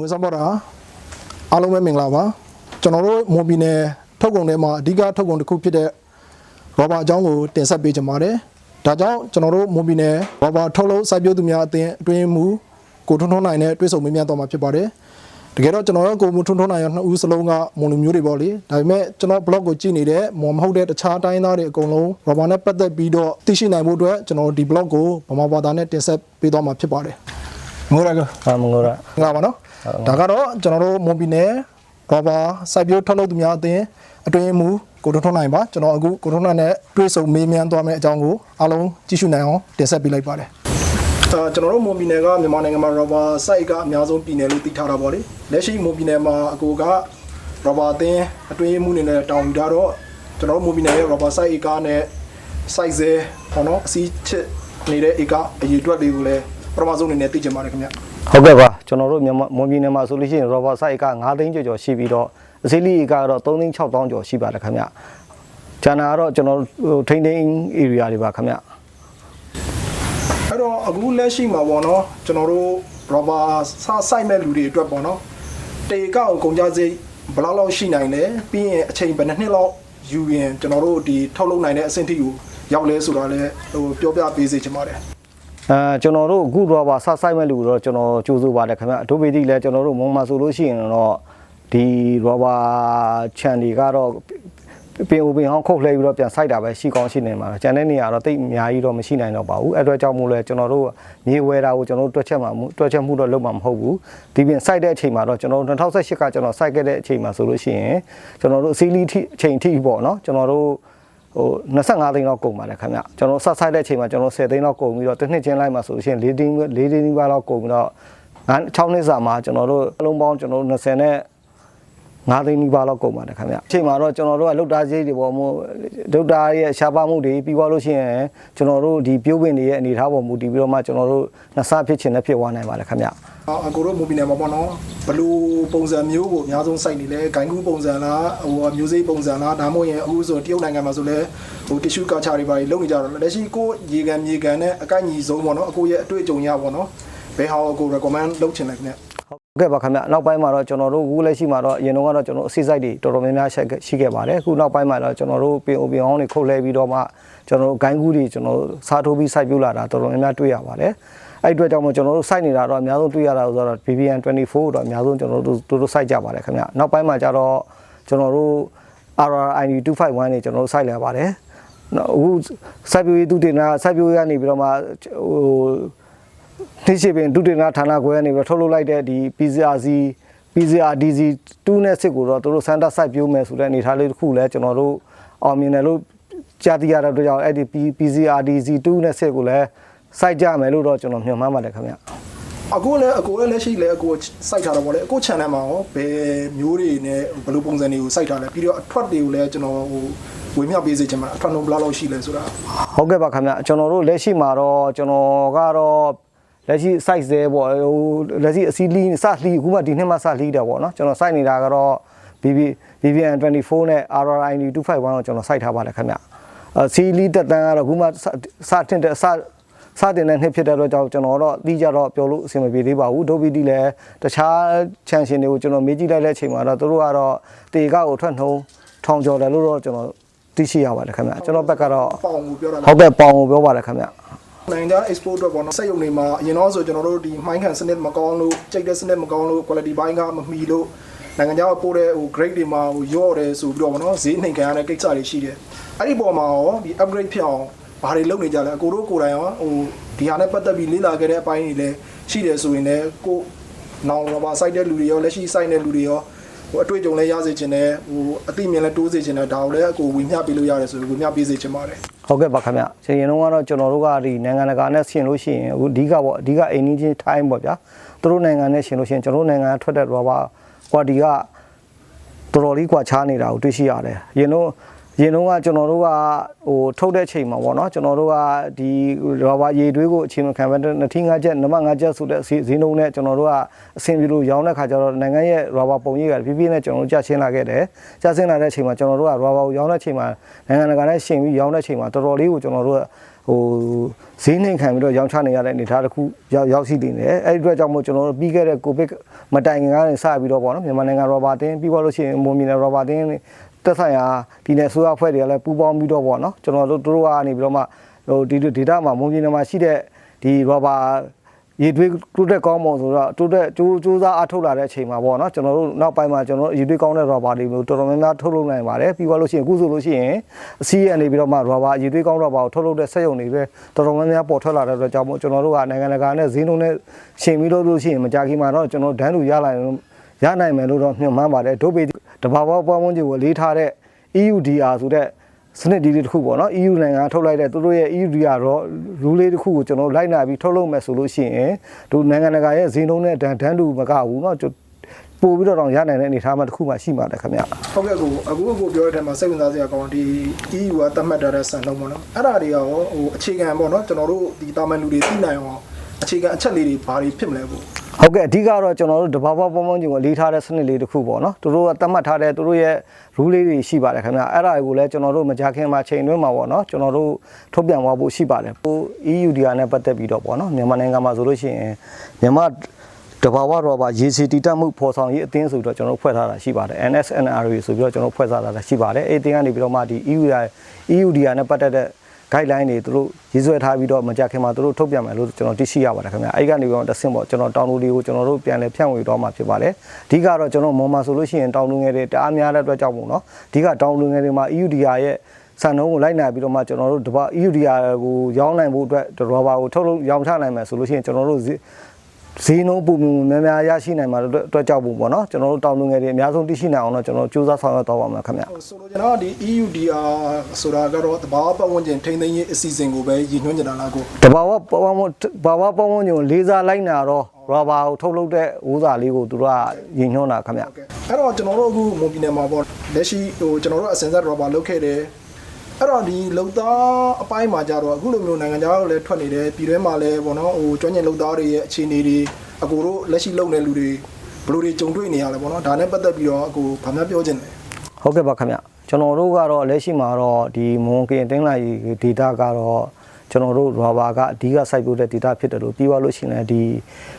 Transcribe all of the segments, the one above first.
ငွေစပေါ်တာအားလုံးပဲမင်္ဂလာပါကျွန်တော်တို့မွန်ပြည်နယ်ထုတ်ကုန်ထဲမှာအဓိကထုတ်ကုန်တစ်ခုဖြစ်တဲ့ရောဘာအကြောင်းကိုတင်ဆက်ပေးကြပါတယ်ဒါကြောင့်ကျွန်တော်တို့မွန်ပြည်နယ်ရောဘာထုတ်လုပ်စိုက်ပျိုးသူများအသင်းအတွင်းမူကိုထွန်းထွန်းနိုင်နဲ့တွေ့ဆုံမေးမြန်းတော့မှာဖြစ်ပါတယ်တကယ်တော့ကျွန်တော်တို့ကိုမထွန်းထွန်းနိုင်ရနှစ်ဦးစလုံးကမွန်လူမျိုးတွေပေါ့လေဒါပေမဲ့ကျွန်တော် blog ကိုကြည့်နေတဲ့မွန်မဟုတ်တဲ့တခြားတိုင်းသားတွေအကုန်လုံးရောဘာနဲ့ပတ်သက်ပြီးတော့သိရှိနိုင်ဖို့အတွက်ကျွန်တော်ဒီ blog ကိုဗမာဘာသာနဲ့တင်ဆက်ပေးသွားမှာဖြစ်ပါတယ်ငိုရကအာမင်္ဂလာငါပါနော် ဒါကတော့ကျွန်တော်တို့မွန်ပြည်နယ်ရောဘာစိုက်ပျိုးထုတ်လုပ်သူများအသင်းအတွင်းမူကိုထွန်းထွန်းနိုင်ပါကျွန်တော်အခုကိုထွန်းထွန်းနိုင်နဲ့တွေ့ဆုံမေးမြန်းသွားမယ့်အကြောင်းကိုအားလုံးကြည့်ရှုနိုင်အောင်တင်ဆက်ပေးလိုက်ပါတယ်အာကျွန်တော်တို့မွန်ပြည်နယ်ကမြန်မာနိုင်ငံမှာရောဘာစိုက်ကအများဆုံးပြည်နယ်လို့သိထားတာပေါ့လေလက်ရှိမွန်ပြည်နယ်မှာအကိုကရောဘာအသင်းအတွင်းမှုအနေနဲ့တောင်းယူထားတော့ကျွန်တော်တို့မွန်ပြည်နယ်ရဲ့ရောဘာစိုက်ဧကနဲ့စိုက်စဲပေါ့နော်အစီးချစ်နေတဲ့ဧကအရေးအတွက်တွေကိုလည်းပထမဆုံးအနေနဲ့သိချင်ပါတယ်ခင်ဗျဟုတ်ကဲ့ပါ ကျွန်တော်တို့မြန်မာမွန်ပြည်နယ်မှာဆိုလို့ရှိရင်ရောဘာဆိုင်က9သိန်းကျော်ကျော်ရှိပြီးတော့အစည်းလေးကတော့3သိန်း6တောင်းကျော်ရှိပါတယ်ခင်ဗျကျန်တာကတော့ကျွန်တော်တို့ထိန်းသိမ်း area တွေပါခင်ဗျအဲ့တော့အခုလက်ရှိမှာပေါ့နော်ကျွန်တော်တို့ rubber စဆိုင်မဲ့လူတွေအတွက်ပေါ့နော်တေကောက်ကုန်ကြစိတ်ဘယ်လောက်လောက်ရှိနိုင်လဲပြီးရင်အချိန်ဘယ်နှစ်နှစ်လောက်ယူရင်ကျွန်တော်တို့ဒီထုတ်လုပ်နိုင်တဲ့အဆင့်ထိကိုရောက်လဲဆိုတာလဲဟိုပြောပြပေးစေချင်ပါတယ် အဲကျွန်တော်တို့အခုတော့ပါဆဆိုင်မဲ့လူတော့ကျွန်တော်ကြိုးစိုးပါတယ်ခင်ဗျအထူးပေတိလဲကျွန်တော်တို့မုံမှာဆိုလို့ရှိရင်တော့ဒီရောဘာခြံတွေကတော့ပင်အိုပင်ဟောင်းခုတ်လှဲပြီးတော့ပြန်စိုက်တာပဲရှိကောင်းရှိနေမှာကျန်တဲ့နေရာတော့တိတ်အများကြီးတော့မရှိနိုင်တော့ပါဘူးအဲ့အတွက်ကြောင့်မို့လဲကျွန်တော်တို့မြေဝဲတာကိုကျွန်တော်တို့တွက်ချက်မှာတွက်ချက်မှုတော့လုပ်မှာမဟုတ်ဘူးဒီပြင်စိုက်တဲ့အချိန်မှာတော့ကျွန်တော်တို့2018ကကျွန်တော်စိုက်ခဲ့တဲ့အချိန်မှာဆိုလို့ရှိရင်ကျွန်တော်တို့အစည်းလီထိအချိန်ထိပေါ့နော်ကျွန်တော်တို့ ဟို25သိန်းလောက်ကုန်ပါတယ်ခင်ဗျကျွန်တော်ဆက်ဆိုင်တဲ့အချိန်မှာကျွန်တော်10သိန်းလောက်ကုန်ပြီးတော့တစ်နှစ်ချင်းလိုက်မှာဆိုလို့ရှိရင်4သိန်း4သိန်းနီးပါးလောက်ကုန်ပြီးတော့6နှစ်စာမှာကျွန်တော်တို့အလုံးပေါင်းကျွန်တော်တို့20နဲ့ 9သိန်းနီးပါးလောက်ကုန်ပါတယ်ခင်ဗျအချိန်မှာတော့ကျွန်တော်တို့ကလုတ်တာကြီးတွေပေါ်မှုလုတ်တာရဲ့ရှားပါမှုတွေပြီးသွားလို့ရှိရင်ကျွန်တော်တို့ဒီပြိုးပင်တွေရဲ့အနေအထားပေါ်မူတည်ပြီးတော့မှကျွန်တော်တို့နှစ်ဆဖြစ်ချင်တဲ့ဖြစ်သွားနိုင်ပါတယ်ခင်ဗျအာအကိုတို့မူပီနယ်မှာပေါ့နော်ဘယ်လိုပုံစံမျိုးကိုအများဆုံးစိုက်နေလဲဂိုင်းကူးပုံစံလားဟိုမျိုးစိပုံစံလားဒါမှမဟုတ်ရင်အခုဆိုတရုတ်နိုင်ငံမှာဆိုလဲဟို tissue culture တွေပါတွေလုပ်နေကြတော့လက်ရှိကိုရေကန်မြေကန်နဲ့အကိုက်ညီဆုံးပေါ့နော်အကိုရဲ့အတွေ့အကြုံရပေါ့နော် ဘယ်ဟာကို recommend လုပ်ချင်လဲခင်ဗျဟုတ်ကဲ့ပါခင်ဗျနောက်ပိုင်းမှာတော့ကျွန်တော်တို့အခုလက်ရှိမှာတော့အရင်တော့ကတော့ကျွန်တော်အစီစိုက်တွေတော်တော်များများရှိခဲ့ရှိခဲ့ပါတယ်အခုနောက်ပိုင်းမှာတော့ကျွန်တော်တို့ပင်အိုပင်အောင်တွေခုတ်လဲပြီးတော့မှကျွန်တော်တို့ဂိုင်းကူးတွေကျွန်တော်တို့စားထိုးပြီးစိုက်ပြူလာတာတော်တော်များများတွေ့ရပါတယ်အဲ့အတွက်ကြောင့်မို့ကျွန်တော်တို့စိုက်နေတာတော့အများဆုံးတွေ့ရတာဆိုတော့ BBN 24တော့အများဆုံးကျွန်တော်တို့တို့တို့စိုက်ကြပါတယ်ခင်ဗျနောက်ပိုင်းမှာကျတော့ကျွန်တော်တို့ RRID 251တွေကျွန်တော်တို့စိုက်လာပါတယ်နော်အခုစိုက်ပြူရေးသူတင်တာစိုက်ပြူရေးကနေပြီးတော့မှဟို သိရှိပင်ဒုတိယဌာနခွဲကနေပြီးတော့ထုတ်လုပ်လိုက်တဲ့ဒီ PCRC PCRDC 2နဲ့6ကိုတော့သူတို့စမ်းသပ်စိုက်ပြိုးမယ်ဆိုတဲ့အနေအထားလေးတစ်ခုလည်းကျွန်တော်တို့အောင်မြင်တယ်လို့ကြားသိရတဲ့အတွက်ကြောင့်အဲ့ဒီ PCRDC 2နဲ့6ကိုလည်းစိုက်ကြမယ်လို့တော့ကျွန်တော်မျှော်မှန်းပါတယ်ခင်ဗျအခုလည်းအကိုလည်းလက်ရှိလည်းအကိုစိုက်ထားတာပေါ့လေအကို channel မှာရောဘယ်မျိုးတွေနဲ့ဘယ်လိုပုံစံတွေကိုစိုက်ထားလဲပြီးတော့အထွက်တွေကိုလည်းကျွန်တော်ဟိုဝေမျှပေးစေချင်မှာအထွက်နှုန်းဘယ်လောက်လောက်ရှိလဲဆိုတာဟုတ်ကဲ့ပါခင်ဗျကျွန်တော်တို့လက်ရှိမှာတော့ကျွန်တော်ကတော့ လက်ရှိ size သေးပေါ့ဟိုလက်ရှိအစီလီစလီအခုမှဒီနှစ်မှစလီတယ်ပေါ့နော်ကျွန်တော် size နေတာကတော့ BB BBN 24နဲ့ RRID 251ကိုကျွန်တော် size ထားပါတယ်ခင်ဗျအစီလီတက်တန်းကတော့အခုမှစစတင်တဲ့စစတင်တဲ့နှစ်ဖြစ်တဲ့အတွက်ကြောင့်ကျွန်တော်တော့တီးကြတော့ပြောလို့အဆင်မပြေသေးပါဘူးဒိုဘီတီလည်းတခြားချန်ရှင်တွေကိုကျွန်တော်မေးကြည့်လိုက်တဲ့အချိန်မှာတော့သူတို့ကတော့တေကောက်ကိုထွက်နှုံးထောင်ကျော်တယ်လို့တော့ကျွန်တော်သိရှိရပါတယ်ခင်ဗျကျွန်တော်ဘက်ကတော့ပေါင်ကိုပြောတာဟုတ်ကဲ့ပေါင်ကိုပြောပါတယ်ခင်ဗျ နိုင်ငံခြား export အတွက်ပေါ့နော်စက်ရုံတွေမှာအရင်တော့ဆိုကျွန်တော်တို့ဒီမိုင်းခံစနစ်မကောင်းလို့ကြိတ်တဲ့စနစ်မကောင်းလို့ quality ဘိုင်းကမမီလို့နိုင်ငံခြားပို့တဲ့ဟို grade တွေမှာဟိုရော့တယ်ဆိုပြီးတော့ပေါ့နော်ဈေးနှိမ်ခံရတဲ့ကိစ္စတွေရှိတယ်အဲ့ဒီပေါ်မှာရောဒီ upgrade ဖြစ်အောင်ဘာတွေလုပ်နေကြလဲအကိုတို့ကိုယ်တိုင်ရောဟိုဒီဟာနဲ့ပတ်သက်ပြီးလေ့လာခဲ့တဲ့အပိုင်းတွေလည်းရှိတယ်ဆိုရင်လည်းကိုနောင်တော့ပါ site တဲ့လူတွေရောလက်ရှိ site တဲ့လူတွေရောဟိုအတွေ့အကြုံလည်းရစေချင်တယ်ဟိုအသိဉာဏ်လည်းတိုးစေချင်တယ်ဒါကိုလည်းအကိုဝေမျှပေးလို့ရတယ်ဆိုပြီးဝေမျှပေးစေချင်ပါတယ် ဟုတ်ကဲ့ပါခင်ဗျရှင်ရင်တော့ကတော့ကျွန်တော်တို့ကဒီနိုင်ငံတကာနဲ့ရှင်လို့ရှိရင်အခုအဓိကပေါ့အဓိကအိမ်နီးချင်းထိုင်းပေါ့ဗျာသူတို့နိုင်ငံနဲ့ရှင်လို့ရှိရင်ကျွန်တော်တို့နိုင်ငံကထွက်တဲ့ rubber quality ကတော်တော်လေးကွာခြားနေတာကိုတွေ့ရှိရတယ်ရင်တော့ ရရင်တော့ကကျွန်တော်တို့ကဟိုထုတ်တဲ့ချိန်မှာပေါ့နော်ကျွန်တော်တို့ကဒီရောဘာရေတွေးကိုအချိန်မခံဘဲနှစ်ထင်းငါးချက်နံပါတ်ငါးချက်ဆိုတဲ့ဈေးဈေးနှုန်းနဲ့ကျွန်တော်တို့ကအဆင်ပြေလို့ရောင်းတဲ့ခါကျတော့နိုင်ငံရဲ့ရောဘာပုံရိပ်ကပြပြနဲ့ကျွန်တော်တို့ကြာရှင်းလာခဲ့တယ်ကြာရှင်းလာတဲ့အချိန်မှာကျွန်တော်တို့ကရောဘာကိုရောင်းတဲ့ချိန်မှာနိုင်ငံတကာနဲ့ရှင်ပြီးရောင်းတဲ့ချိန်မှာတော်တော်လေးကိုကျွန်တော်တို့ကဟိုဈေးနှိမ်ခံပြီးတော့ရောင်းချနေရတဲ့အနေအထားတစ်ခုရောက်ရောက်ရှိနေတယ်အဲ့ဒီအတွက်ကြောင့်မို့ကျွန်တော်တို့ပြီးခဲ့တဲ့ကိုဗစ်မတိုင်ခင်ကနေစပြီးတော့ပေါ့နော်မြန်မာနိုင်ငံရောဘာတင်းပြီးသွားလို့ရှိရင်မွန်ပြည်နယ်ရောဘာတင်း တက်ဆိုင်ရာပြည်နယ်ဆိုရအဖွဲ့တွေကလည်းပူးပေါင်းပြီးတော့ပေါ့နော်ကျွန်တော်တို့တို့ကနေပြီးတော့မှဟိုဒီဒေတာမှာမွန်ပြည်နယ်မှာရှိတဲ့ဒီရောဘာရေတွေးတိုးတက်ကောင်းမွန်ဆိုတော့တိုးတက်ကြိုးကြိုးစားအထုတ်လာတဲ့အချိန်မှာပေါ့နော်ကျွန်တော်တို့နောက်ပိုင်းမှာကျွန်တော်တို့ရေတွေးကောင်းတဲ့ rubber တွေမျိုးတော်တော်များများထုတ်လုပ်နိုင်ပါတယ်ပြီးသွားလို့ရှိရင်အခုဆိုလို့ရှိရင်အစီးရနေပြီးတော့မှ rubber ရေတွေးကောင်း rubber ကိုထုတ်လုပ်တဲ့စက်ရုံတွေပဲတော်တော်များများပေါ်ထွက်လာတဲ့အတွက်ကြောင့်မို့ကျွန်တော်တို့ကနိုင်ငံတကာနဲ့ဈေးနှုန်းနဲ့ရှင်ပြီးတော့လို့ရှိရင်မကြခင်မှာတော့ကျွန်တော်ဒန်းလူရလာရင်ရနိုင်မယ်လို့တော့ညွှန်မှန်းပါတယ်ဒုပေ တဘာဝပွားမွန်းကြီးကိုအလေးထားတဲ့ EUDR ဆိုတဲ့စနစ်ဒီလေးတစ်ခုပေါ့နော် EU နိုင်ငံထုတ်လိုက်တဲ့သူတို့ရဲ့ EUDR တော့ rule လေးတစ်ခုကိုကျွန်တော်လိုက်နာပြီးထုတ်လုပ်မယ်ဆိုလို့ရှိရင်သူနိုင်ငံတကာရဲ့ဈေးနှုန်းနဲ့တန်တန်းတူမကဘူးနော်ပို့ပြီးတော့တောင်ရနိုင်တဲ့အနေအထားမှတစ်ခုမှရှိပါတယ်ခင်ဗျဟုတ်ကဲ့ကိုအခုအခုပြောတဲ့အထက်မှာစိတ်ဝင်စားစရာကောင်းဒီ EU ကသတ်မှတ်ထားတဲ့စံနှုန်းပေါ့နော်အဲ့ဒါတွေကရောဟိုအခြေခံပေါ့နော်ကျွန်တော်တို့ဒီတာမန်လူတွေသိနိုင်အောင် အခြေခံအချက်လေးတွေဘာတွေဖြစ်မလဲကိုဟုတ်ကဲ့အဓိကတော့ကျွန်တော်တို့တဘာဝပေါင်းပေါင်းချင်းကိုလေးထားတဲ့စနစ်လေးတစ်ခုပေါ့နော်သူတို့ကသတ်မှတ်ထားတဲ့သူတို့ရဲ့ rule လေးတွေရှိပါတယ်ခင်ဗျအဲ့ဒါတွေကိုလည်းကျွန်တော်တို့မကြခင်မှာချိန်တွင်းမှာပေါ့နော်ကျွန်တော်တို့ထုတ်ပြန်သွားဖို့ရှိပါတယ်ဟို EUDR နဲ့ပတ်သက်ပြီးတော့ပေါ့နော်မြန်မာနိုင်ငံမှာဆိုလို့ရှိရင်မြန်မာတဘာဝရောပါရေစီတီတက်မှုဖော်ဆောင်ရေးအသင်းဆိုပြီးတော့ကျွန်တော်တို့ဖွဲ့ထားတာရှိပါတယ် NSNR ဆိုပြီးတော့ကျွန်တော်တို့ဖွဲ့ထားတာရှိပါတယ်အဲ့ဒီအသင်းကနေပြီးတော့မှဒီ EUDR EUDR နဲ့ပတ်သက်တဲ့ guideline တွေသူတို့ရေးဆွဲထားပြီးတော့မကြခင်မှာသူတို့ထုတ်ပြန်မယ်လို့ကျွန်တော်သိရှိရပါတယ်ခင်ဗျအဲ့ကနေပြီးတော့တဆင့်ပေါ့ကျွန်တော်တောင်းလို့တွေကိုကျွန်တော်တို့ပြန်လဲဖြန့်ဝေတော့မှာဖြစ်ပါတယ်အဓိကတော့ကျွန်တော်မွန်မာဆိုလို့ရှိရင်တောင်းလို့ငယ်တွေတအားများတဲ့အတွက်ကြောင့်မို့နော်အဓိကတောင်းလို့ငယ်တွေမှာ EUDR ရဲ့စံနှုန်းကိုလိုက်နိုင်ပြီးတော့မှကျွန်တော်တို့တပတ် EUDR ကိုရောင်းနိုင်ဖို့အတွက်ရောဘာကိုထုတ်လို့ရောင်းချနိုင်မယ်ဆိုလို့ရှိရင်ကျွန်တော်တို့ ဈေးနှုန်းပုံမှန်များများရရှိနိုင်မှာအတွက်ကြောက်ဖို့ပေါ့နော်ကျွန်တော်တို့တောင်းလို့ငယ်တွေအများဆုံးသိရှိနိုင်အောင်တော့ကျွန်တော်စူးစမ်းဆောင်ရွက်တော့ပါမယ်ခင်ဗျဟိုဆိုလိုချင်တာကဒီ EUDR ဆိုတာကတော့တဘာပတ်ဝန်းကျင်ထိန်းသိမ်းရေးအစီအစဉ်ကိုပဲရည်ညွှန်းကြတာလားကိုတဘာဝပဝန်းဘာဝပဝန်းကျင်ကိုလေးစားလိုက်နာတော့ရဘာကိုထုတ်လုပ်တဲ့ဥစားလေးကိုသူတို့ကရင်ညွှန်းတာခင်ဗျဟုတ်ကဲ့အဲ့တော့ကျွန်တော်တို့အခုမွန်ပြည်နယ်မှာပေါ့လက်ရှိဟိုကျွန်တော်တို့အစင်ဆက် rubber လုတ်ခဲ့တယ် အဲ့တော့ဒီလုံသားအပိုင်းမှာကြတော့အခုလိုမျိုးနိုင်ငံခြားကိုလည်းထွက်နေတယ်ပြည်တွင်းမှာလည်းပေါ့နော်ဟိုကျွမ်းကျင်လုံသားတွေရဲ့အခြေအနေတွေအကူတို့လက်ရှိလုံနေလူတွေဘယ်လိုတွေကြုံတွေ့နေရလဲပေါ့နော်ဒါနဲ့ပတ်သက်ပြီးတော့အကူဘာမှပြောချင်တယ်ဟုတ်ကဲ့ပါခင်ဗျကျွန်တော်တို့ကတော့လက်ရှိမှာတော့ဒီမွန်ကင်တင်းလိုက်ဒေတာကတော့ကျွန်တော်တို့ရဘာကအဓိကစိုက်ပျိုးတဲ့ဒေတာဖြစ်တယ်လို့ပြီးသွားလို့ရှိရင်ဒီ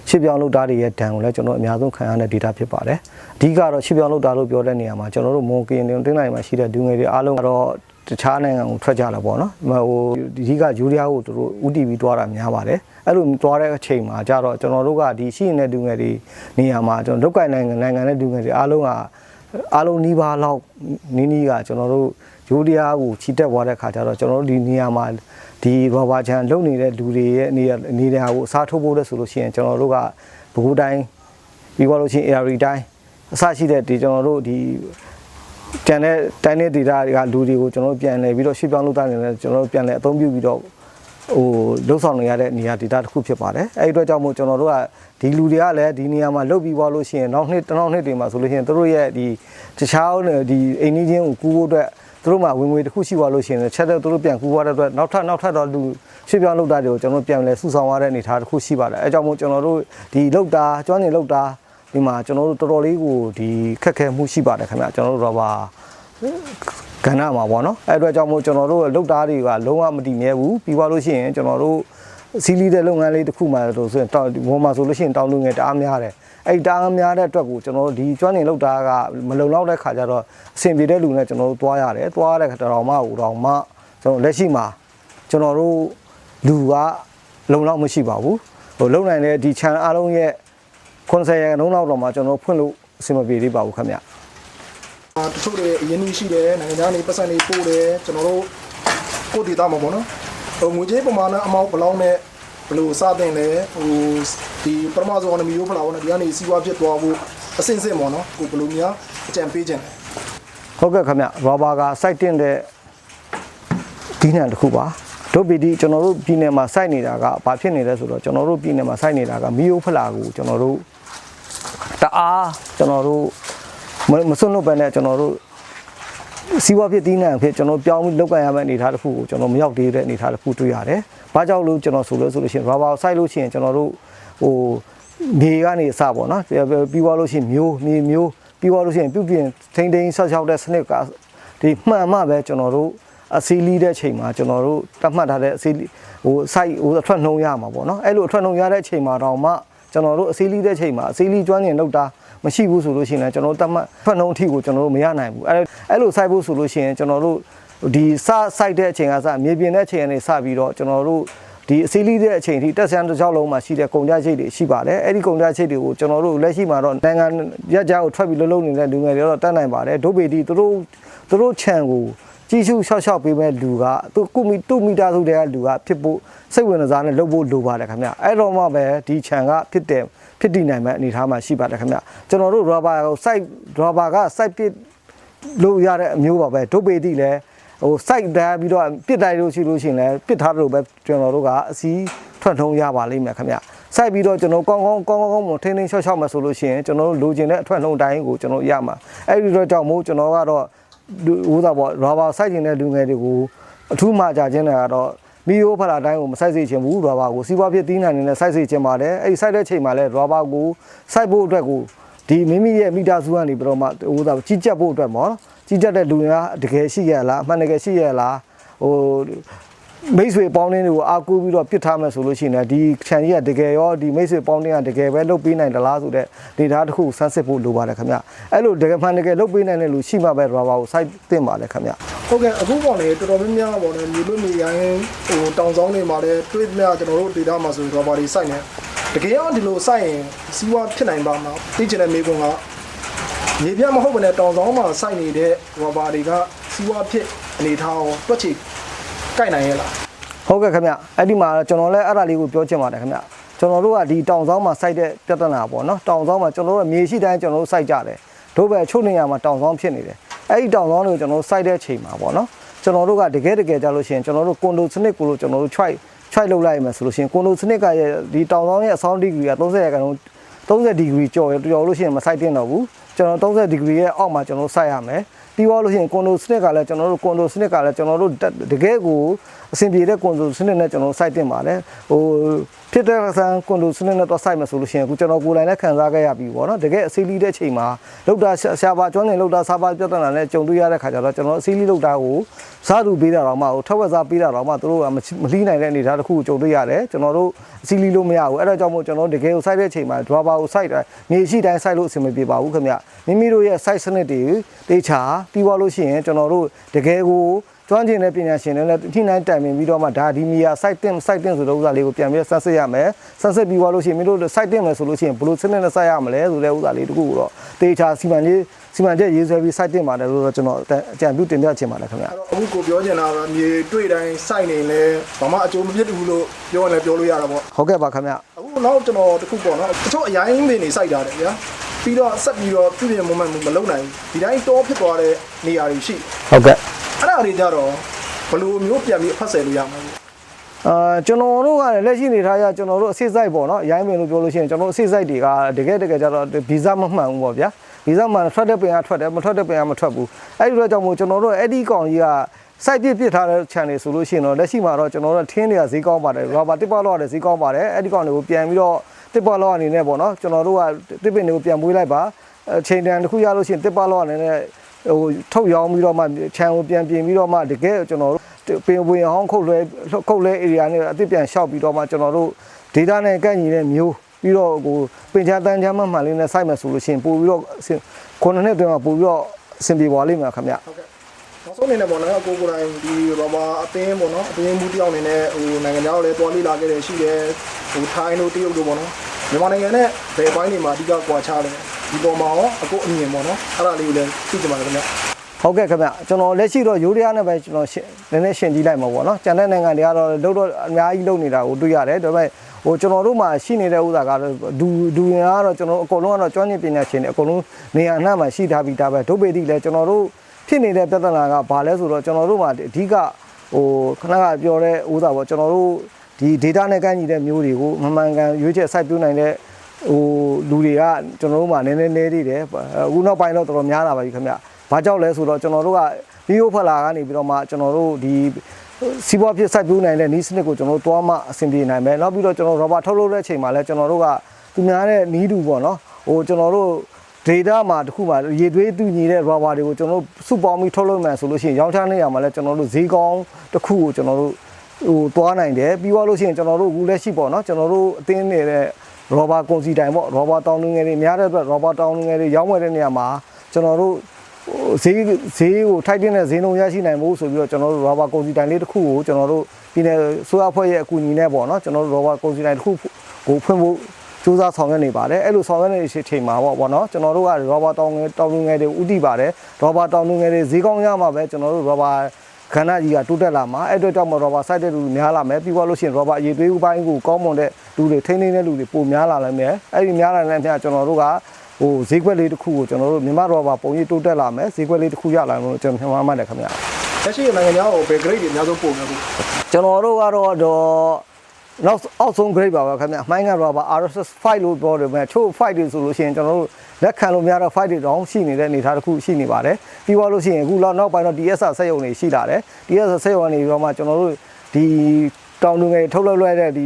ရှစ်ပြောင်းလုပ်သားတွေရဲ့ဒဏ်ကိုလည်းကျွန်တော်အများဆုံးခံရတဲ့ဒေတာဖြစ်ပါတယ်အဓိကတော့ရှစ်ပြောင်းလုပ်သားလို့ပြောတဲ့နေရာမှာကျွန်တော်တို့မွန်ကင်တင်းလိုက်မှာရှိတဲ့ဒူငယ်တွေအားလုံးကတော့ တခြားနိုင်ငံကိုထွက်ကြတာပေါ့နော်ဟိုအဓိကယူရီးယားကိုသူတို့ဥတီပြီးသွားတာများပါတယ်အဲ့လိုသွားတဲ့အချိန်မှာကြတော့ကျွန်တော်တို့ကဒီရှိနေတဲ့ဒူငယ်တွေနေရာမှာကျွန်တော်လောက်ကနိုင်ငံနိုင်ငံတဲ့ဒူငယ်တွေအားလုံးကအားလုံးနီးပါးလောက်နီးနီးကကျွန်တော်တို့ဂျိုးတရားကိုချီတက်သွားတဲ့ခါကျတော့ကျွန်တော်တို့ဒီနေရာမှာဒီရောဘာချန်လုံနေတဲ့လူတွေရဲ့နေရာနေရာကိုအစားထိုးဖို့လဲဆိုလို့ရှိရင်ကျွန်တော်တို့ကဘကူတိုင်းပြီးသွားလို့ရှိရင် area တိုင်းအစရှိတဲ့ဒီကျွန်တော်တို့ဒီ ကျန်တဲ့တိုင်းတဲ့ဒေတာတွေကလူတွေကိုကျွန်တော်တို့ပြန်လဲပြီးတော့ရှေ့ပြောင်းလုပ်သားနေလဲကျွန်တော်တို့ပြန်လဲအသုံးပြုပြီးတော့ဟိုလှုပ်ဆောင်နေရတဲ့နေရာဒေတာတစ်ခုဖြစ်ပါတယ်အဲ့ဒီအတွက်ကြောင့်မို့ကျွန်တော်တို့ကဒီလူတွေကလည်းဒီနေရာမှာလှုပ်ပြီးသွားလို့ရှိရင်နောက်နှစ်တစ်နောက်နှစ်တွေမှာဆိုလို့ရှိရင်တို့ရဲ့ဒီတခြားဒီအိမ်နီးချင်းကိုကူးဖို့အတွက်တို့မှာဝင်ငွေတစ်ခုရှိသွားလို့ရှိရင်ချက်တဲ့တို့ပြန်ကူးသွားတဲ့အတွက်နောက်ထပ်နောက်ထပ်တော့လူရှင်းပြောင်းလှုပ်တာတွေကိုကျွန်တော်တို့ပြန်လဲစုဆောင်ရတဲ့အနေအထားတစ်ခုရှိပါတယ်အဲကြောင့်မို့ကျွန်တော်တို့ဒီလှုပ်တာကျွမ်းနေလှုပ်တာ ဒီမှာကျွန်တော်တို့တော်တော်လေးကိုဒီခက်ခဲမှုရှိပါတယ်ခင်ဗျကျွန်တော်တို့တော့ပါကဏ္ဍမှာပေါ့နော်အဲ့အတွက်ကြောင့်မို့ကျွန်တော်တို့လုပ်သားတွေကလုံးဝမတည်မြဲဘူးပြီးသွားလို့ရှိရင်ကျွန်တော်တို့စီးလီတဲ့လုပ်ငန်းလေးတစ်ခုမှလို့ဆိုရင်တောင်းဝန်မှာဆိုလို့ရှိရင်တောင်းလို့ငယ်တအားများတယ်အဲ့ဒီတအားများတဲ့အတွက်ကိုကျွန်တော်တို့ဒီကျွမ်းနေလုပ်သားကမလုံလောက်တဲ့ခါကျတော့အဆင်ပြေတဲ့လူနဲ့ကျွန်တော်တို့သွားရတယ်သွားရတဲ့ခါတော်မှဟိုတော်မှကျွန်တော်လက်ရှိမှာကျွန်တော်တို့လူကလုံလောက်မရှိပါဘူးဟိုလုံနိုင်တဲ့ဒီ channel အားလုံးရဲ့ 90ရာခိုင်နှုန်းလောက်တော့မှကျွန်တော်ဖွင့်လို့အဆင်မပြေသေးပါဘူးခင်ဗျအာတချို့တွေအရင်ကြီးရှိတယ်နိုင်ငံခြားနေပတ်စံနေပို့တယ်ကျွန်တော်တို့ကိုဒေတာမှာပေါ့နော်ဟိုငွေကြေးပမာဏအမောက်ဘယ်လောက်နဲ့ဘယ်လိုစတင်လဲဟိုဒီပထမဆုံးအနေမျိုးဖလာပေါ့နော်ဒီကနေစီးပွားဖြစ်သွားဖို့အစင်စင်ပေါ့နော်ကိုဘယ်လိုများအကြံပေးခြင်းလဲဟုတ်ကဲ့ခင်ဗျရောဘာကစိုက်တင်တဲ့ဒီနံတစ်ခုပါတို့ပီဒီကျွန်တော်တို့ပြည်နယ်မှာစိုက်နေတာကဘာဖြစ်နေလဲဆိုတော့ကျွန်တော်တို့ပြည်နယ်မှာစိုက်နေတာကမီယိုဖလာကိုကျွန်တော်တို့တ အားကျွန်တော်တို့မမစွန့်လို့ပဲနဲ့ကျွန်တော်တို့စီးပွားဖြစ်တီးနှံဖြစ်ကျွန်တော်ပြောင်းပြီးလောက်ကရမယ့်အနေအထားတစ်ခုကိုကျွန်တော်မရောက်သေးတဲ့အနေအထားတစ်ခုတွေ့ရတယ်။ဘာကြောင့်လို့ကျွန်တော်ဆိုလို့ဆိုလို့ရှိရင် rubber စိုက်လို့ရှိရင်ကျွန်တော်တို့ဟိုမြေကနေအစပေါ့နော်ပြီးသွားလို့ရှိရင်မျိုးမြေမျိုးပြီးသွားလို့ရှိရင်ပြုတ်ပြင်ထိန်းသိမ်းဆောက်ရှောက်တဲ့စနစ်ကဒီမှန်မှပဲကျွန်တော်တို့အစီလီတဲ့ချိန်မှာကျွန်တော်တို့တတ်မှတ်ထားတဲ့အစီလီဟို site ဟိုအထွက်နှုံရမှာပေါ့နော်အဲ့လိုအထွက်နှုံရတဲ့ချိန်မှာတော့မှ ကျွန်တော်တို့အစီလီတဲ့ချိန်မှာအစီလီကျွမ်းကျင်လောက်တာမရှိဘူးဆိုလို့ရှိရင်လည်းကျွန်တော်တို့တတ်မှတ်ထွက်နှုံအထိကိုကျွန်တော်တို့မရနိုင်ဘူးအဲ့အဲ့လို site ဖို့ဆိုလို့ရှိရင်ကျွန်တော်တို့ဒီစ site တဲ့အချိန်ကစမြေပြင်တဲ့အချိန်ကနေစပြီးတော့ကျွန်တော်တို့ဒီအစီလီတဲ့အချိန်ထိတက်ဆန်းတစ်ချောင်းလုံးမှာရှိတဲ့ကုန်ကြချိတ်တွေရှိပါတယ်အဲ့ဒီကုန်ကြချိတ်တွေကိုကျွန်တော်တို့လက်ရှိမှာတော့နိုင်ငံရက်ကြားကိုထွက်ပြီးလှုပ်လှုပ်နေတဲ့လူငယ်တွေတော့တတ်နိုင်ပါတယ်ဒုပေတီသူတို့သူတို့ခြံကို ကြီးစုရှော့ရှော့ပေးမဲ့လူကသူကုမီတူမီတာဆိုတဲ့လူကဖြစ်ဖို့စိတ်ဝင်စားနဲ့လုပ်ဖို့လိုပါတယ်ခင်ဗျအဲ့တော့မှပဲဒီခြံကဖြစ်တယ်ဖြစ်တည်နိုင်မဲ့အနေအထားမှာရှိပါတယ်ခင်ဗျကျွန်တော်တို့ rubber ကို site rubber က site ပစ်လို့ရတဲ့အမျိုးပါပဲဒုပေတီလည်းဟို site တန်းပြီးတော့ပစ်တိုက်လို့ရှိလို့ရှိရင်လည်းပစ်ထားလို့ပဲကျွန်တော်တို့ကအစီထွက်ထုံးရပါလိမ့်မယ်ခင်ဗျစိုက်ပြီးတော့ကျွန်တော်ကောင်းကောင်းကောင်းကောင်းကောင်းမထိန်းထိန်းချော့ချော့မှဆိုလို့ရှိရင်ကျွန်တော်တို့လိုချင်တဲ့အထွက်နှုံတိုင်းကိုကျွန်တော်ရမှာအဲ့ဒီတော့ကြောင့်မို့ကျွန်တော်ကတော့ ဟိုသာပေါ့ rubber စိုက်ကျင်တဲ့လူငယ်တွေကိုအထူးမှကြခြင်းတွေကတော့မီယိုဖလာတိုင်းကိုမစိုက်စေချင်ဘူး rubber ကိုစီးပွားဖြစ်သီးနှံနေနဲ့စိုက်စေချင်ပါတယ်အဲ့ဒီစိုက်တဲ့ချိန်မှာလဲ rubber ကိုစိုက်ဖို့အတွက်ကိုဒီမိမိရဲ့မိသားစုကနေပြီးတော့မှဟိုသာကြီးကြက်ဖို့အတွက်ပေါ့နော်ကြီးကြက်တဲ့လူတွေကတကယ်ရှိရလားအမှန်တကယ်ရှိရလားဟို မိတ်ဆွေပေါင်းတင်းတွေကိုအားကိုးပြီးတော့ပြစ်ထားမယ်ဆိုလို့ရှိရင်လည်းဒီခြံကြီးကတကယ်ရောဒီမိတ်ဆွေပေါင်းတင်းကတကယ်ပဲလုပ်ပေးနိုင်သလားဆိုတဲ့ဒေတာတစ်ခုဆန်းစစ်ဖို့လိုပါတယ်ခင်ဗျအဲ့လိုတကယ်မှန်တကယ်လုပ်ပေးနိုင်တဲ့လူရှိမှပဲ rubber ကို site တင်ပါလေခင်ဗျဟုတ်ကဲ့အခုပေါ့လေတော်တော်များများပေါ့လေမြေလွတ်မြေရိုင်းဟိုတောင်ဆောင်တွေမှာလည်းတွေ့မြကျွန်တော်တို့ data မှာဆိုတော့ဘာတွေစိုက်နေတကယ်ရောဒီလိုစိုက်ရင်စီးပွားဖြစ်နိုင်ပါမလားသိချင်တဲ့မေးခွန်းကမြေပြမဟုတ်ဘဲနဲ့တောင်ဆောင်မှာစိုက်နေတဲ့ rubber တွေကစီးပွားဖြစ်အနေထားရောတွက်ချေ ကိုက်နိုင်ရဲ့လားဟုတ်ကဲ့ခင်ဗျအဲ့ဒီမှာကျွန်တော်လည်းအဲ့ဒါလေးကိုပြောချင်ပါတယ်ခင်ဗျကျွန်တော်တို့ကဒီတောင်ဆောင်မှာစိုက်တဲ့ပြဿနာပေါ့နော်တောင်ဆောင်မှာကျွန်တော်တို့ကမြေရှိတိုင်းကျွန်တော်တို့စိုက်ကြတယ်တို့ပဲချုပ်နေရမှာတောင်ဆောင်ဖြစ်နေတယ်အဲ့ဒီတောင်ဆောင်တွေကိုကျွန်တော်တို့စိုက်တဲ့ချိန်မှာပေါ့နော်ကျွန်တော်တို့ကတကယ်တကယ်ကြလို့ရှိရင်ကျွန်တော်တို့ကွန်ဒိုစနစ်ကိုလို့ကျွန်တော်တို့ try try လုပ်လိုက်မယ်ဆိုလို့ရှိရင်ကွန်ဒိုစနစ်ကရဲ့ဒီတောင်ဆောင်ရဲ့အဆောင်းဒီဂရီက30ရာခိုင်နှုန်း30ဒီဂရီကျော်ကျော်လို့ရှိရင်မစိုက်တင်တော့ဘူးကျွန်တော်30ဒီဂရီရဲ့အောက်မှာကျွန်တော်စိုက်ရမယ် ပြီးသွားလို့ရှိရင်ကွန်ဒိုစနစ်ကလည်းကျွန်တော်တို့ကွန်ဒိုစနစ်ကလည်းကျွန်တော်တို့တကယ်ကို အဆင်ပြေတဲ့ကွန်ဒိုစနစ်နဲ့ကျွန်တော်စိုက်တင်ပါတယ်ဟိုဖြစ်တဲ့ဆန်းကွန်ဒိုစနစ်နဲ့တော့စိုက်မယ်ဆိုလို့ရှိရင်အခုကျွန်တော်ကိုယ်တိုင်လည်းခံစားခဲ့ရပြီပေါ့နော်တကယ်အစီလီတဲ့ချိန်မှာလောက်တာရှာပါကျွမ်းနေလောက်တာစားပါပြဿနာနဲ့ကြုံတွေ့ရတဲ့ခါကျတော့ကျွန်တော်အစီလီလောက်တာကိုစားသူပေးတာတော့မှဟိုထက်ဝက်စားပေးတာတော့မှသူတို့ကမလီးနိုင်တဲ့အနေအထားတစ်ခုကိုကြုံတွေ့ရတယ်ကျွန်တော်တို့အစီလီလို့မရဘူးအဲ့ဒါကြောင့်မို့ကျွန်တော်တကယ်ကိုစိုက်တဲ့ချိန်မှာ driver ကိုစိုက်တာမြေရှိတိုင်းစိုက်လို့အဆင်မပြေပါဘူးခင်ဗျမိမိတို့ရဲ့ site စနစ်တွေတေချာပြီးသွားလို့ရှိရင်ကျွန်တော်တို့တကယ်ကို ကျွမ်းကျင်တဲ့ပညာရှင်တွေနဲ့ထိနိုင်တိုင်ပင်ပြီးတော့မှဒါဒီမီယာ site တင် site တင်ဆိုတဲ့ဥစ္စာလေးကိုပြန်ပြီးဆက်စစ်ရမယ်ဆက်စစ်ပြီးသွားလို့ရှိရင်မင်းတို့ site တင်မယ်ဆိုလို့ရှိရင်ဘယ်လိုစနစ်နဲ့စိုက်ရမလဲဆိုတဲ့ဥစ္စာလေးတခုကိုတော့တေချာစီမံရေးစီမံချက်ရေးဆွဲပြီး site တင်ပါတယ်လို့တော့ကျွန်တော်အကြံပြုတင်ပြချင်ပါတယ်ခင်ဗျအဲ့တော့အခုကိုပြောချင်တာကမြေတွေ့တိုင်းစိုက်နေလဲဘာမှအကျိုးမဖြစ်ဘူးလို့ပြောရင်လည်းပြောလို့ရတာပေါ့ဟုတ်ကဲ့ပါခင်ဗျအခုနောက်ကျွန်တော်တခုပေါ့နော်တချို့အရင်တွေနေစိုက်တာတယ်ဗျာပြီးတော့ဆက်ပြီးတော့ပြည့်ပြည့်မမှန်မလုံနိုင်ဘူးဒီတိုင်းတောဖြစ်သွားတဲ့နေရာတွေရှိဟုတ်ကဲ့ အဲ့ဒါတွေကြတော့ဘယ်လိုမျိုးပြန်ပြီးအဖတ်ဆယ်လို့ရမှာလဲအာကျွန်တော်တို့ကလည်းလက်ရှိနေထားရကျွန်တော်တို့အစစ်စိုက်ပေါ့နော်ရိုင်းပင်လို့ပြောလို့ရှိရင်ကျွန်တော်တို့အစစ်စိုက်တွေကတကယ်တကယ်ကျတော့ဗီဇမမှန်ဘူးပေါ့ဗျာဗီဇမှန်ထွက်တဲ့ပင်ကထွက်တယ်မထွက်တဲ့ပင်ကမထွက်ဘူးအဲ့ဒီတော့ကြောင့်မို့ကျွန်တော်တို့အဲ့ဒီကောင်ကြီးကစိုက်ပြစ်ပြစ်ထားတဲ့ channel ဆိုလို့ရှိရင်တော့လက်ရှိမှာတော့ကျွန်တော်တို့ထင်းတွေကဈေးကောင်းပါတယ် rubber တစ်ပတ်လောက်ရတယ်ဈေးကောင်းပါတယ်အဲ့ဒီကောင်တွေကိုပြန်ပြီးတော့တစ်ပတ်လောက်အနေနဲ့ပေါ့နော်ကျွန်တော်တို့ကတစ်ပင်တွေကိုပြန်ပွေးလိုက်ပါအချိန်တန်တစ်ခုရလို့ရှိရင်တစ်ပတ်လောက်အနေနဲ့ ဟိုထုတ်ရောင်းပြီးတော့မှ channel ကိုပြန်ပြင်ပြီးတော့မှတကယ်ကျွန်တော်တို့ပင်ဝင်အောင်ခုတ်လွဲခုတ်လဲ area နဲ့အစ်စ်ပြန်လျှောက်ပြီးတော့မှကျွန်တော်တို့ data နဲ့ကန့်ညီတဲ့မျိုးပြီးတော့ဟိုပင်ချတန်းချမ်းမှမှန်လေးနဲ့စိုက်မယ်ဆိုလို့ရှိရင်ပို့ပြီးတော့အဆင်ခုနှစ်နှစ်အတွင်းမှာပို့ပြီးတော့အဆင်ပြေပါလိမ့်မယ်ခင်ဗျဟုတ်ကဲ့နောက်ဆုံးအနေနဲ့ပေါ့နော်ကိုကိုယ်တိုင်ဒီရောဘာအသင်းပေါ့နော်အသင်းမှုတယောက်အနေနဲ့ဟိုနိုင်ငံခြားကိုလည်းတွားလေးလာခဲ့တယ်ရှိတယ်ဟိုထိုင်းတို့တရုတ်တို့ပေါ့နော်မြန်မာနိုင်ငံနဲ့ဘယ်ပိုင်းတွေမှာအဓိကကွာခြားလဲ ဒီပေါ်မှာရောအခုအမြင်ပေါ့နော်အဲ့ဒါလေးကိုလည်းသိကြပါလိမ့်မယ်ဟုတ်ကဲ့ခင်ဗျကျွန်တော်လက်ရှိတော့ယူရီးယားနဲ့ပဲကျွန်တော်ရှင်းနည်းနည်းရှင်းကြည့်လိုက်မှာပေါ့နော်ကျန်တဲ့နိုင်ငံတွေကတော့လုံးတော့အများကြီးလုပ်နေတာကိုတွေ့ရတယ်ဒါပေမဲ့ဟိုကျွန်တော်တို့မှာရှိနေတဲ့ဥစ္စာကတော့ဒူဒူရင်ကတော့ကျွန်တော်အကုန်လုံးကတော့ကျွမ်းကျင်ပညာရှင်တွေအကုန်လုံးနေရာနှံ့မှာရှိထားပြီးသားပဲဒုပေတိလည်းကျွန်တော်တို့ဖြစ်နေတဲ့ပြဿနာကဘာလဲဆိုတော့ကျွန်တော်တို့မှာအဓိကဟိုခဏကပြောတဲ့ဥစ္စာပေါ့ကျွန်တော်တို့ဒီ data နဲ့ကန့်ညီတဲ့မျိုးတွေကိုမမှန်ကန်ရွေးချက်စိုက်ပြနိုင်တဲ့ ဟိုလူတွေကကျွန်တော်တို့မှနည်းနည်းနည်းသေးတယ်အခုနောက်ပိုင်းတော့တော်တော်များလာပါပြီခင်ဗျ။ဘာကြောင့်လဲဆိုတော့ကျွန်တော်တို့ကဒီယိုဖလာကနေပြီးတော့မှကျွန်တော်တို့ဒီစီးပွားဖြစ်စိုက်ပျိုးနိုင်တဲ့နီးစနစ်ကိုကျွန်တော်တို့တွားမှအဆင်ပြေနိုင်မယ်နောက်ပြီးတော့ကျွန်တော်ရောဘာထုတ်လုပ်တဲ့အချိန်မှာလည်းကျွန်တော်တို့ကသူများတဲ့နီးတူပေါ့နော်ဟိုကျွန်တော်တို့ data မှာတခုမှရေသွေးတူညီတဲ့ rubber တွေကိုကျွန်တော်တို့စုပေါင်းပြီးထုတ်လုပ်မှဆိုလို့ရှိရင်ရောင်းချနေရမှာလည်းကျွန်တော်တို့ဈေးကောင်းတစ်ခုကိုကျွန်တော်တို့ဟိုတွားနိုင်တယ်ပြီးသွားလို့ရှိရင်ကျွန်တော်တို့အခုလက်ရှိပေါ့နော်ကျွန်တော်တို့အသင်းနေတဲ့ rubber ကုန်စီတိုင်ပေါ့ rubber တောင်းငယ်တွေများတဲ့အတွက် rubber တောင်းငယ်တွေရောင်းဝယ်တဲ့နေရာမှာကျွန်တော်တို့ဟိုဈေးဈေးကိုထိုက်တဲ့ဈေးနှုန်းရရှိနိုင်ဖို့ဆိုပြီးတော့ကျွန်တော်တို့ rubber ကုန်စီတိုင်လေးတစ်ခုကိုကျွန်တော်တို့ပြည်နယ်ဆိုရဖွဲ့ရဲ့အကူအညီနဲ့ပေါ့နော်ကျွန်တော်တို့ rubber ကုန်စီတိုင်တစ်ခုကိုဖွင့်ဖို့စူးစမ်းဆောင်ရွက်နေပါတယ်အဲ့လိုဆောင်ရွက်နေတဲ့အချိန်မှာပေါ့ဗောနော်ကျွန်တော်တို့ကရောဘာတောင်းငယ်တောင်းငယ်တွေဥတည်ပါတယ်ရောဘာတောင်းငယ်တွေဈေးကောင်းရမှာပဲကျွန်တော်တို့ရောဘာ ခန္ဓာကြီးကတိုးတက်လာမှာအဲ့အတွက်ကြောင့်မရောဘာစိုက်တဲ့လူတွေများလာမယ်ပြီးသွားလို့ရှိရင်ရောဘာအရေးသွေးဥပိုင်းကိုကောင်းမွန်တဲ့လူတွေထိန်းသိမ်းတဲ့လူတွေပိုများလာနိုင်မယ်အဲ့ဒီများလာတဲ့အပြင်ကျွန်တော်တို့ကဟိုဈေးကွက်လေးတစ်ခုကိုကျွန်တော်တို့မြန်မာရောဘာပုံရိပ်တိုးတက်လာမယ်ဈေးကွက်လေးတစ်ခုရလာလို့ကျွန်တော်မြန်မာမှတ်တယ်ခင်ဗျာလက်ရှိနိုင်ငံခြားကိုဘယ် grade တွေအများဆုံးပို့နေလဲကျွန်တော်တို့ကတော့တော့နောက်အောက်ဆုံး grade ပါပဲခင်ဗျအမိုင်းကတော့ပါ RSS 5လို့ပြောတယ်မဲ့ချို့5တွေဆိုလို့ရှိရင်ကျွန်တော်တို့ လက်ခံလို့မရတော့5တွေတောင်ရှိနေတဲ့အနေအထားတစ်ခုရှိနေပါတယ်ပြီးသွားလို့ရှိရင်အခုလောက်နောက်ပိုင်းတော့ DSR ဆက်ယုံနေရှိလာတယ် DSR ဆက်ယုံကနေပြီးတော့မှကျွန်တော်တို့ဒီတောင်လူငယ်ထုတ်လုပ်လွှဲတဲ့ဒီ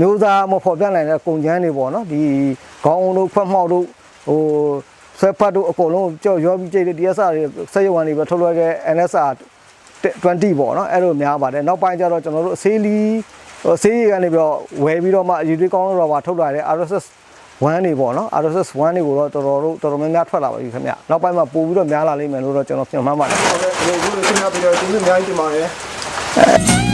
မျိုးသားမဖော်ပြနိုင်တဲ့ကုန်ကျန်းတွေပေါ့နော်ဒီခေါင်းအောင်တို့ဖတ်မှောက်တို့ဟိုဆွဲဖတ်တို့အကုန်လုံးကြော်ရောပြီးကြိတ်တဲ့ DSR တွေဆက်ယုံကနေပြီးထုတ်လွှဲတဲ့ NSR 20ပေါ့နော်အဲ့လိုများပါတယ်နောက်ပိုင်းကျတော့ကျွန်တော်တို့အသေးလီဟိုအသေးရည်ကနေပြီးတော့ဝယ်ပြီးတော့မှအယူတွေးကောင်းတော့ပါထုတ်လာတဲ့ RSS 1နေပေါ့နော် RSS 1တွေကိုတော့တော်တော်တို့တော်တော်များများထွက်လာပါပြီခင်ဗျနောက်ပိုင်းမှာပို့ပြီးတော့များလာလိမ့်မယ်လို့တော့ကျွန်တော်ပြန်မှန်းပါတယ်ဟုတ်ကဲ့ဒီလိုအခုလိုရှင်းပြပြီးတော့ကျေးဇူးအများကြီးတင်ပါတယ်